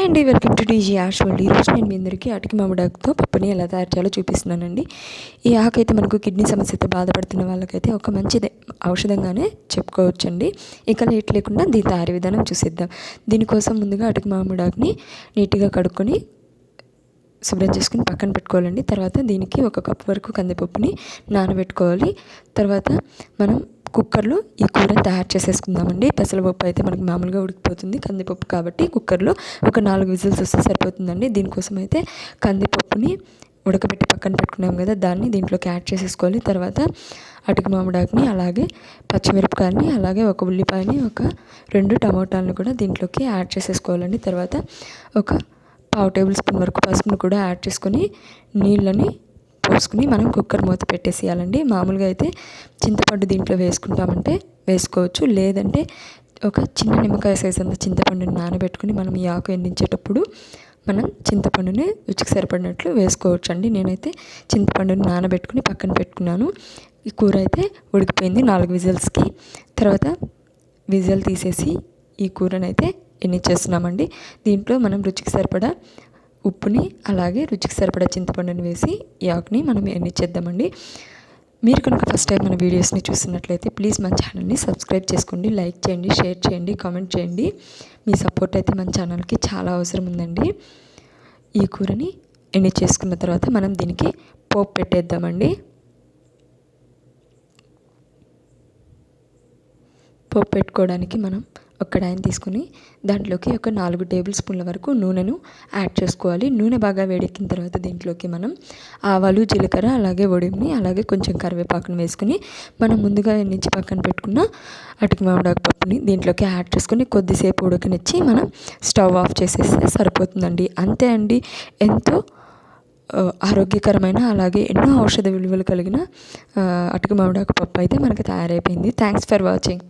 Hi అండి welcome to DG ash world. ఈరోజు నేను మీ అందరికీ అటికి మామిడాకుతో పప్పుని ఎలా తయారు చేయాలో చూపిస్తున్నానండి. ఈ ఆకైతే మనకు కిడ్నీ సమస్యతో బాధపడుతున్న వాళ్ళకైతే ఒక మంచి ఔషధంగానే చెప్పుకోవచ్చండి. ఇక లేట్ లేకుండా దీని తయారీ విధానం చూసిద్దాం. దీనికోసం ముందుగా అటికి మామిడాకుని నీట్గా కడుక్కొని శుభ్రం చేసుకుని పక్కన పెట్టుకోవాలండి. తర్వాత దీనికి ఒక కప్ వరకు కందిపప్పుని నానబెట్టుకోవాలి. తర్వాత మనం కుక్కర్లో ఈ కూరని తయారు చేసేసుకుందామండి. పెసరపప్పు అయితే మనకి మామూలుగా ఉడికిపోతుంది కందిపప్పు కాబట్టి కుక్కర్లో ఒక నాలుగు విజిల్స్ వస్తే సరిపోతుందండి. దీనికోసం అయితే కందిపప్పుని ఉడకబెట్టి పక్కన పెట్టుకున్నాం కదా దాన్ని దీంట్లోకి యాడ్ చేసేసుకోవాలి. తర్వాత అటుకు మామిడాకుని అలాగే పచ్చిమిరపకాయని అలాగే ఒక ఉల్లిపాయని ఒక రెండు టమోటాలను కూడా దీంట్లోకి యాడ్ చేసేసుకోవాలండి. తర్వాత ఒక పావు టేబుల్ స్పూన్ వరకు పసుపును కూడా యాడ్ చేసుకొని నీళ్ళని పోసుకుని మనం కుక్కర్ మూత పెట్టేసేయాలండి. మామూలుగా అయితే చింతపండు దీంట్లో వేసుకుంటామంటే వేసుకోవచ్చు. లేదంటే ఒక చిన్న నిమ్మకాయ సైజ్ అంత చింతపండుని నానబెట్టుకుని మనం ఈ ఆకు ఎండించేటప్పుడు మనం చింతపండుని రుచికి సరిపడినట్లు వేసుకోవచ్చు అండి నేనైతే చింతపండుని నానబెట్టుకుని పక్కన పెట్టుకున్నాను. ఈ కూర అయితే ఉడికిపోయింది నాలుగు విజిల్స్కి. తర్వాత విజిల్ తీసేసి ఈ కూరనైతే ఎన్నిచ్చేస్తున్నామండి దీంట్లో మనం రుచికి సరిపడా ఉప్పుని అలాగే రుచికి సరిపడా చింతపండుని వేసి ఈ ఆకుని మనం ఎన్నిచ్చేద్దామండి మీరు కనుక ఫస్ట్ టైం మన వీడియోస్ని చూస్తున్నట్లయితే ప్లీజ్ మన ఛానల్ని సబ్స్క్రైబ్ చేసుకోండి లైక్ చేయండి షేర్ చేయండి కామెంట్ చేయండి. మీ సపోర్ట్ అయితే మన ఛానల్కి చాలా అవసరం ఉందండి. ఈ కూరని ఎండి చేసుకున్న తర్వాత మనం దీనికి పోపు పెట్టేద్దామండి. పోపు పెట్టుకోవడానికి మనం ఒక కడాయిని తీసుకుని దాంట్లోకి ఒక నాలుగు టేబుల్ స్పూన్ల వరకు నూనెను యాడ్ చేసుకోవాలి. నూనె బాగా వేడెక్కిన తర్వాత దీంట్లోకి మనం ఆవాలు జీలకర్ర అలాగే ఒడిమిని అలాగే కొంచెం కరివేపాకును వేసుకుని మనం ముందుగా ఎన్నించి పక్కన పెట్టుకున్న అటుకు మామిడాకు పప్పుని దీంట్లోకి యాడ్ చేసుకుని కొద్దిసేపు ఉడకనిచ్చి మనం స్టవ్ ఆఫ్ చేసేస్తే సరిపోతుందండి. అంతే అండి. ఎంతో ఆరోగ్యకరమైన అలాగే ఎన్నో ఔషధ విలువలు కలిగిన అటుకు మామిడాకు పప్పు అయితే మనకి తయారైపోయింది. Thanks for watching